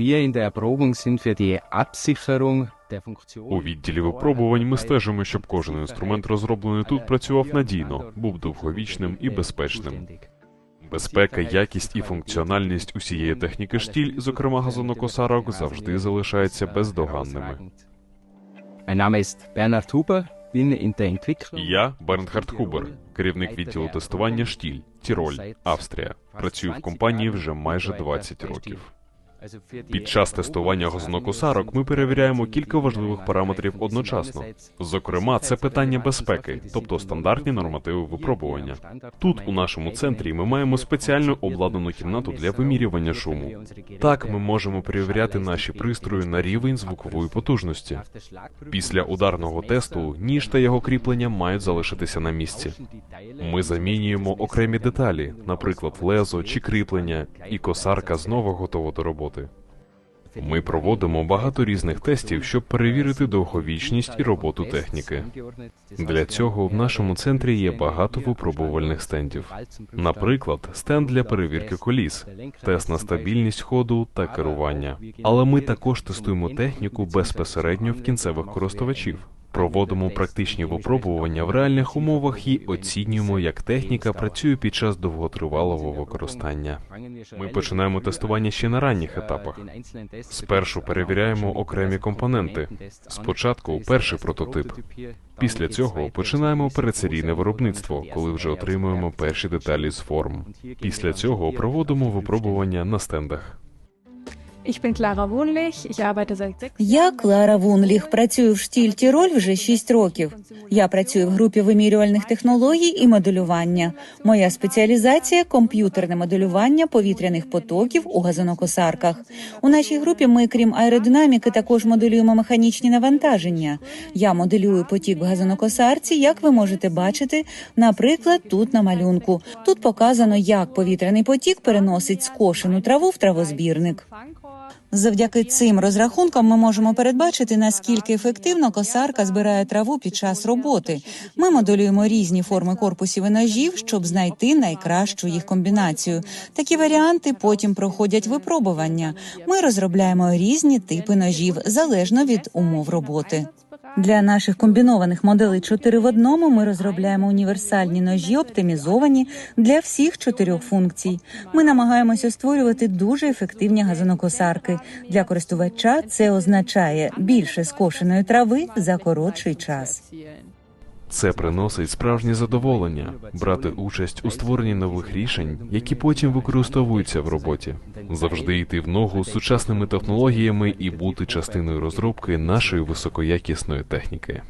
Wir in der Erprobung sind für die Absicherung У відділі випробувань ми стежимо, щоб кожен інструмент, розроблений тут, працював надійно, був довговічним і безпечним. Безпека, якість і функціональність усієї техніки штіль, зокрема газонокосарок, завжди залишаються бездоганними. Я Бернхард Хубер, керівник відділу тестування штіль, Тіроль, Австрія. Працюю в компанії вже майже 20 років. Під час тестування газонокосарок ми перевіряємо кілька важливих параметрів одночасно. Зокрема, це питання безпеки, тобто стандартні нормативи випробування. Тут, у нашому центрі, ми маємо спеціально обладнану кімнату для вимірювання шуму. Так ми можемо перевіряти наші пристрої на рівень звукової потужності. Після ударного тесту ніж та його кріплення мають залишитися на місці. Ми замінюємо окремі деталі, наприклад, лезо чи кріплення, і косарка знову готова до роботи. Ми проводимо багато різних тестів, щоб перевірити довговічність і роботу техніки. Для цього в нашому центрі є багато випробувальних стендів. Наприклад, стенд для перевірки коліс, тест на стабільність ходу та керування. Але ми також тестуємо техніку безпосередньо в кінцевих користувачів. Проводимо практичні випробування в реальних умовах і оцінюємо, як техніка працює під час довготривалого використання. Ми починаємо тестування ще на ранніх етапах. Спершу перевіряємо окремі компоненти. Спочатку перший прототип. Після цього починаємо передсерійне виробництво, коли вже отримуємо перші деталі з форм. Після цього проводимо випробування на стендах. Я Клара Вунліх, працюю в штіль Тіроль вже 6 років. Я працюю в групі вимірювальних технологій і моделювання. Моя спеціалізація комп'ютерне моделювання повітряних потоків у газонокосарках. У нашій групі ми, крім аеродинаміки, також моделюємо механічні навантаження. Я моделюю потік в газонокосарці, як ви можете бачити, наприклад, тут на малюнку. Тут показано, як повітряний потік переносить скошену траву в травозбірник. Завдяки цим розрахункам ми можемо передбачити, наскільки ефективно косарка збирає траву під час роботи. Ми моделюємо різні форми корпусів і ножів, щоб знайти найкращу їх комбінацію. Такі варіанти потім проходять випробування. Ми розробляємо різні типи ножів залежно від умов роботи. Для наших комбінованих моделей 4 в одному ми розробляємо універсальні ножі, оптимізовані для всіх чотирьох функцій. Ми намагаємося створювати дуже ефективні газонокосарки. Для користувача це означає більше скошеної трави за коротший час. Це приносить справжнє задоволення брати участь у створенні нових рішень, які потім використовуються в роботі, завжди йти в ногу з сучасними технологіями і бути частиною розробки нашої високоякісної техніки.